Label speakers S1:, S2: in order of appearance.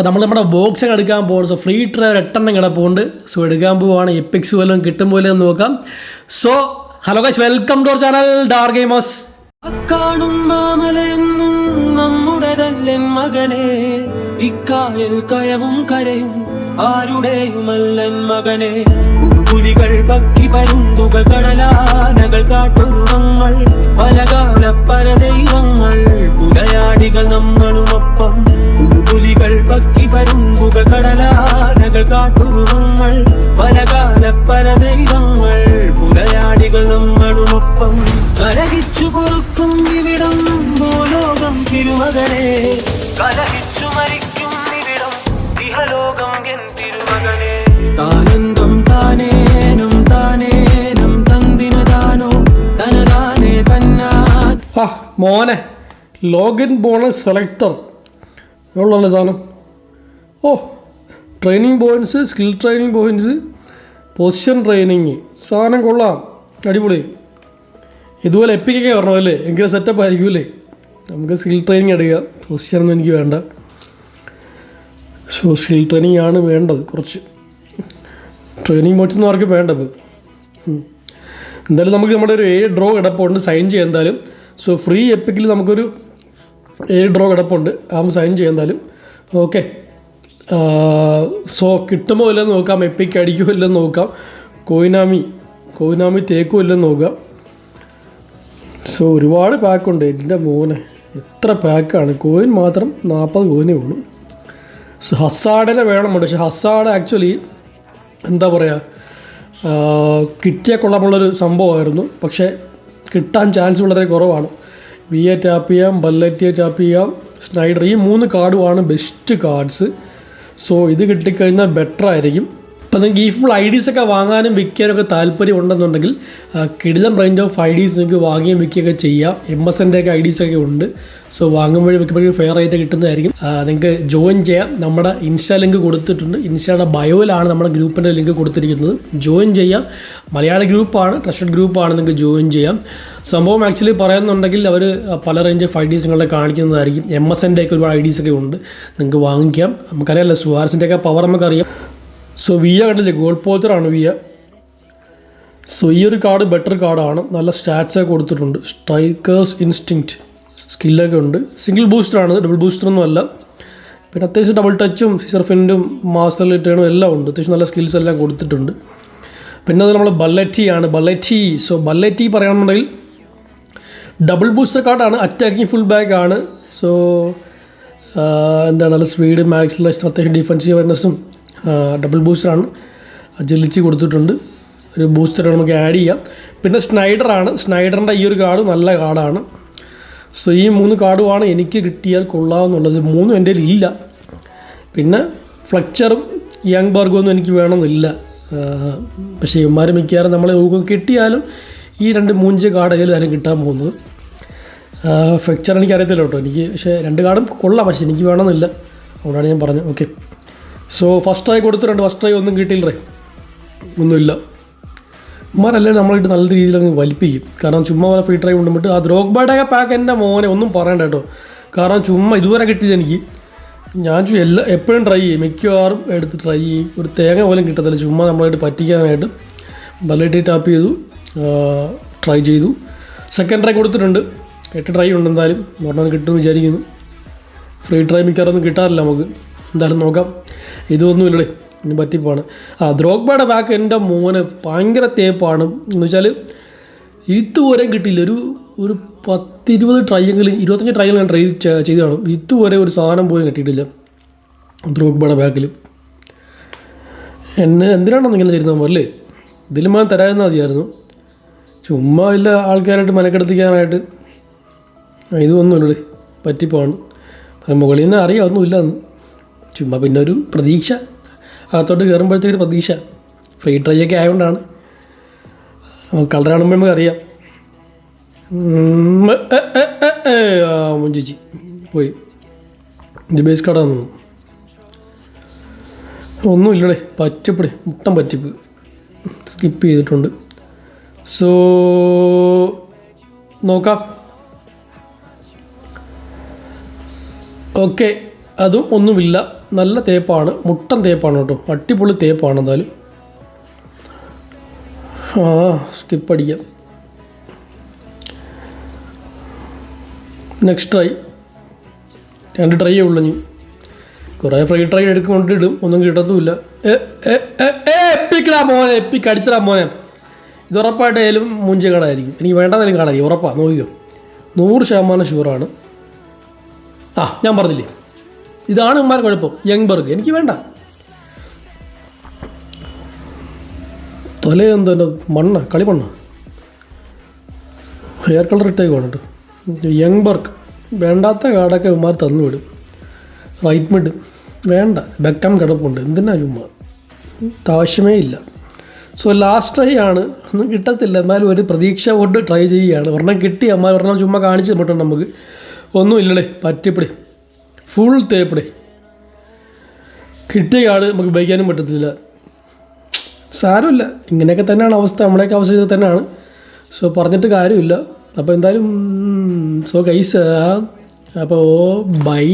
S1: അപ്പോൾ നമ്മൾ നമ്മുടെ ബോക്സ് എടുക്കാൻ പോകുന്നത് സോ ഫ്രീ ട്രയർ എട്ടെണ്ണം കിടപ്പുണ്ട് സോ എടുക്കാൻ പോവുകയാണ് എപ്പിക്സ് വല്ലതും കിട്ടും പോലെ നോക്കാം. So hello guys welcome to our channel Dar Gamers
S2: കാണും കാട്ടുരുവങ്ങൾ പല മകനെ? ഇക്കായൽ കയവും കരയും പുലയാടികൾ നമ്മളുമൊപ്പം. പുലികൾ പക്കി പരുമ്പുക കടലാനകൾ കാട്ടുരുവങ്ങൾ. പലകാല പരദൈവങ്ങൾ മുലയാളികൾ നമ്മളുമൊപ്പം. കലഹിച്ചു പൊറുക്കും ഇവിടം ഭൂലോകം തിരുമകനെ കലഹിച്ചു മരിക്കും ഇവിടം ഇഹലോകം എൻ തിരുമകനെ താനന്തം താനേനം താനേനം
S1: മോനെ. Login bonus selector. ഉള്ളല്ലേ സാധനം ഓ training points skill training points position training സാധനം കൊള്ളാം. അടിപൊളി. ഇതുപോലെ എപ്പിക്കൊക്കെ വരണം അല്ലേ? എങ്കിലും സെറ്റപ്പ് ആയിരിക്കുമല്ലേ നമുക്ക് സ്കിൽ ട്രെയിനിങ് എടുക്കുക. പൊസിഷൻ ഒന്നും എനിക്ക് വേണ്ട. സോ സ്കിൽ ട്രെയിനിങ് ആണ് വേണ്ടത് കുറച്ച്. ട്രെയിനിങ് മോഡ്സൊന്നും ആർക്കും വേണ്ട ഇപ്പോൾ എന്തായാലും നമുക്ക് നമ്മുടെ ഒരു ഏഴ് ഡ്രോ കിടപ്പുണ്ട്. സൈൻ ചെയ്യാൻ എന്തായാലും. സോ ഫ്രീ എപ്പിക്കിൽ നമുക്കൊരു ഏഴ് ഡ്രോ കിടപ്പുണ്ട്. ആ സൈൻ എന്തായാലും. ഓക്കെ സോ കിട്ടുമോ ഇല്ലെന്ന് നോക്കാം. എപ്പിക്ക് അടിക്കുമോ ഇല്ലെന്ന് നോക്കാം. കോയിനാമി കോയിനാമി തേക്കുമോ ഇല്ലെന്ന് നോക്കാം. സോ ഒരുപാട് പാക്കുണ്ട് എന്റെ മോനെ എത്ര പാക്കാണ് കോയിൻ മാത്രം നാൽപ്പത് കോയിനേ ഉള്ളൂ. സോ ഹസാഡിനെ വേണമുണ്ട്. പക്ഷെ ഹസാഡ് ആക്ച്വലി എന്താ പറയുക കിട്ടിയ കൊള്ളാമുള്ളൊരു സംഭവമായിരുന്നു. പക്ഷേ കിട്ടാൻ ചാൻസ് വളരെ കുറവാണ്. വി എ ടാപ്പ് ചെയ്യാം ബല്ലറ്റിയെ ടാപ്പ് ചെയ്യാം സ്നൈഡർ ഈ മൂന്ന് കാർഡുമാണ് ബെസ്റ്റ് കാർഡ്സ് സോ ഇത് കിട്ടിക്കഴിഞ്ഞാൽ ബെറ്റർ ആയിരിക്കും. ഇപ്പം നിങ്ങൾക്ക് ഈ ഫുൾ ഐ ഡീസ് ഒക്കെ വാങ്ങാനും വിൽക്കാനൊക്കെ താല്പര്യം ഉണ്ടെന്നുണ്ടെങ്കിൽ കിടിലം റേഞ്ച് ഓഫ് ഐ ഡീസ് നിങ്ങൾക്ക് വാങ്ങുകയും വിൽക്കുകയൊക്കെ ചെയ്യാം. എം എസ് എന്റെ ഒക്കെ ഐ ഡീസ് ഒക്കെ ഉണ്ട്. സോ വാങ്ങുമ്പോഴും വിൽക്കുമ്പോഴും ഫെയർ റേറ്റ് കിട്ടുന്നതായിരിക്കും. നിങ്ങൾക്ക് ജോയിൻ ചെയ്യാം. നമ്മുടെ ഇൻസ്റ്റാ ലിങ്ക് കൊടുത്തിട്ടുണ്ട്. ഇൻസ്റ്റയുടെ ബയോയിലാണ് നമ്മുടെ ഗ്രൂപ്പിന്റെ ലിങ്ക് കൊടുത്തിരിക്കുന്നത്. ജോയിൻ ചെയ്യാം. മലയാള ഗ്രൂപ്പാണ് ട്രസ്റ്റഡ് ഗ്രൂപ്പാണ് നിങ്ങൾക്ക് ജോയിൻ ചെയ്യാം. സംഭവം ആക്ച്വലി പറയുന്നുണ്ടെങ്കിൽ അവർ പല റേഞ്ച് ഓഫ് ഐ ഡീസ് നിങ്ങളെ കാണിക്കുന്നതായിരിക്കും. എം എസ് എന്റെ ഒക്കെ ഒരുപാട് ഐ ഡീസ് ഒക്കെ ഉണ്ട്. നിങ്ങൾക്ക് വാങ്ങിക്കാം. നമുക്കറിയാമല്ലോ സുഹാർസിന്റെ ഒക്കെ പവർ നമുക്കറിയാം. സോ വിയ കണ്ടില്ലേ? ഗോൾ പോച്ചറാണ് വിയ സോ ഈ ഒരു കാർഡ് ബെറ്റർ കാർഡാണ് നല്ല സ്റ്റാറ്റ്സൊക്കെ കൊടുത്തിട്ടുണ്ട്. സ്ട്രൈക്കേഴ്സ് ഇൻസ്റ്റിങ്ക്റ്റ് സ്കില്ലൊക്കെ ഉണ്ട്. സിംഗിൾ ബൂസ്റ്ററാണ് ഡബിൾ ബൂസ്റ്ററൊന്നും അല്ല. പിന്നെ അത്യാവശ്യം ഡബിൾ ടച്ചും സീസർ ഫിൻഡും മാസ്റ്റർ റിട്ടേണും എല്ലാം ഉണ്ട്. അത്യാവശ്യം നല്ല സ്കിൽസ് എല്ലാം കൊടുത്തിട്ടുണ്ട്. പിന്നെ അത് നമ്മൾ ബല്ലറ്റി ആണ്. ബല്ലറ്റി സോ ബല്ലറ്റി പറയുകയാണെന്നുണ്ടെങ്കിൽ ഡബിൾ ബൂസ്റ്റർ കാർഡാണ് അറ്റാക്കിങ് ഫുൾ ബാക്ക് ആണ്. സോ എന്താണ്? സ്പീഡ് മാക്സിലേഷൻ അത്യാവശ്യം ഡിഫൻസീവ് അവയർനെസ്സും ഡബിൾ ബൂസ്റ്ററാണ് ജലിച്ച് കൊടുത്തിട്ടുണ്ട്. ഒരു ബൂസ്റ്റർ നമുക്ക് ആഡ് ചെയ്യാം. പിന്നെ സ്നൈഡറാണ് സ്നൈഡറിന്റെ ഈ ഒരു കാർഡ് നല്ല കാർഡാണ്. സോ ഈ മൂന്ന് കാർഡുമാണ് എനിക്ക് കിട്ടിയാൽ കൊള്ളാമെന്നുള്ളത് മൂന്നും എന്റെ ഇല്ല. പിന്നെ ഫ്ലക്ചറും യങ് ബർഗും ഒന്നും എനിക്ക് വേണമെന്നില്ല. പക്ഷേ ഇവന്മാർ മിക്കവാറും നമ്മളെ ഊഹം കിട്ടിയാലും ഈ രണ്ട് മൂഞ്ച് കാർഡെങ്കിലും അതിന് കിട്ടാൻ പോകുന്നത്. ഫ്ലക്ചർ എനിക്ക് അറിയത്തില്ല കേട്ടോ. എനിക്ക് പക്ഷേ രണ്ട് കാർഡും കൊള്ളാം. പക്ഷേ എനിക്ക് വേണമെന്നില്ല. അതുകൊണ്ടാണ് ഞാൻ പറഞ്ഞത്. ഓക്കെ സോ ഫസ്റ്റ് ട്രൈ കൊടുത്തിട്ടുണ്ട് ഫസ്റ്റ് ട്രൈ ഒന്നും കിട്ടിയില്ലേ ഒന്നുമില്ല. ഉമ്മാരല്ലേ നമ്മളിട്ട് നല്ല രീതിയിൽ അങ്ങ് വലിപ്പിക്കും. കാരണം ചുമ്മാ പോലെ ഫ്രീ ട്രൈ കൊണ്ടുപോയിട്ട് ആ ദ്രോഗ്ബയുടെ പാക്ക് എന്റെ മോനെ ഒന്നും പറയണ്ട കേട്ടോ. കാരണം ചുമ്മാ ഇതുവരെ കിട്ടിയത് എനിക്ക്. ഞാൻ എല്ലാ എപ്പോഴും ട്രൈ ചെയ്യും. മിക്കവാറും എടുത്ത് ട്രൈ ചെയ്യും. ഒരു തേങ്ങ പോലും കിട്ടത്തില്ല. ചുമ്മാ നമ്മളായിട്ട് പറ്റിക്കാനായിട്ട്. ബലട്ടി ടാപ്പ് ചെയ്തു. ട്രൈ ചെയ്തു. സെക്കൻഡ് ട്രൈ കൊടുത്തിട്ടുണ്ട്. എട്ട് ട്രൈ ഉണ്ട് എന്തായാലും. ഒരെണ്ണം കിട്ടുമെന്ന് വിചാരിക്കുന്നു. ഫ്രീ ട്രൈ മിക്കവാറൊന്നും കിട്ടാറില്ല നമുക്ക്. എന്തായാലും നോക്കാം. ഇതൊന്നുമില്ലടേ ഇന്ന് പറ്റിപ്പോണ്. ആ ദ്രോഗ്ബയുടെ ബാക്ക് എന്റെ മോന് ഭയങ്കര തേപ്പാണ്. എന്ന് വെച്ചാൽ ഇതുവരെ കിട്ടിയില്ല. ഒരു ഒരു പത്തിരുപത് ട്രൈയെങ്കിലും ഇരുപത്തഞ്ച് ട്രൈകൾ ഞാൻ ട്രൈ ചെയ്ത് കാണും ഇതുവരെ ഒരു സാധനം പോലും കിട്ടിയിട്ടില്ല ദ്രോഗ്ബയുടെ ബാക്കിൽ എന്നെ എന്തിനാണെന്ന് ഇങ്ങനെ തരുന്ന അല്ലേ? ഇതിലും ഞാൻ തരാമെന്ന് മതിയായിരുന്നു. ചുമ്മാ ഇല്ല ആൾക്കാരായിട്ട് മനക്കെടുത്തിക്കാനായിട്ട് ഇതൊന്നുമില്ലേ പറ്റിപ്പാണ്. മുകളിൽ നിന്ന് അറിയാം ഒന്നുമില്ല എന്ന് ചുമ്മാ പിന്നെ ഒരു പ്രതീക്ഷ. അകത്തോട്ട് കയറുമ്പോഴത്തേക്ക് ഒരു പ്രതീക്ഷ. ഫ്രീ ട്രൈ ഒക്കെ ആയതുകൊണ്ടാണ് കളർ കാണുമ്പോൾ നമുക്ക് അറിയാം. ഉം, എ, എ, എ, എ, ആ, മുഞ്ചിച്ചി. പോയി. ഇത് ബേസ് കട നിന്നു ഒന്നുമില്ലടേ പറ്റിപ്പടി മുട്ടം പറ്റിപ്പ്. സ്കിപ്പ് ചെയ്തിട്ടുണ്ട്. സോ നോക്കാം. ഓക്കെ അതും ഒന്നുമില്ല. നല്ല തേപ്പാണ്. മുട്ടൻ തേപ്പാണ് കേട്ടോ. അടിപൊളി തേപ്പാണ് എന്തായാലും. ആ സ്കിപ്പ് അടിക്കാം. നെക്സ്റ്റ് ട്രൈ രണ്ട് ട്രൈ ഉള്ളു ഇനി. കുറേ ഫ്രീ ട്രൈ എടുക്കൊണ്ടിടും ഒന്നും കിട്ടത്തുമില്ല. എപ്പിക്കടാ മോനെ എപ്പിക്ക് അടിച്ചടാ മോനെ. ഇത് ഉറപ്പായിട്ടായാലും മുഞ്ചി കടായിരിക്കും എനിക്ക് വേണ്ടതായാലും കാണാതിരിക്കും ഉറപ്പാണ് നോക്കിയോ നൂറ് ശതമാനം ഷുവറാണ് ആ ഞാൻ പറഞ്ഞില്ലേ? ഇതാണ് ഉമ്മാർ കുഴപ്പം. യങ് ബർഗ്. എനിക്ക് വേണ്ട. തൊല എന്തോ എന്റെ മണ്ണ കളിമണ്ണ. ഹെയർ കളർ ഇട്ടേക്കാണ് കേട്ടോ യങ് ബർഗ്. വേണ്ടാത്ത കാർഡൊക്കെ ഉമ്മാർ തന്നു വിടും. റൈറ്റ് മിഡ് വേണ്ട. ബെക്കം കിടപ്പുണ്ട്. എന്തിനാ ചുമ്മാ? ആവശ്യമേ ഇല്ല. സോ ലാസ്റ്റ് ട്രൈ ആണ്. ഒന്നും കിട്ടത്തില്ല. എന്നാലും ഒരു പ്രതീക്ഷ കൊണ്ട് ട്രൈ ചെയ്യുകയാണ്. ഒരെണ്ണം കിട്ടി. അമ്മ ഒരെണ്ണം ചുമ്മാ കാണിച്ച് തന്നിട്ടുണ്ട് നമുക്ക്. ഒന്നും ഇല്ലടേ പറ്റിപ്പിടി. ഫുൾ തേപ്പടി കിട്ടിയ ആൾ നമുക്ക് ഉപയോഗിക്കാനും പറ്റത്തില്ല. സാരമില്ല. ഇങ്ങനെയൊക്കെ തന്നെയാണ് അവസ്ഥ. നമ്മുടെയൊക്കെ അവസ്ഥ ഇത് തന്നെയാണ്. സോ പറഞ്ഞിട്ട് കാര്യമില്ല. അപ്പോൾ എന്തായാലും സോ കൈസ അപ്പോൾ ബൈ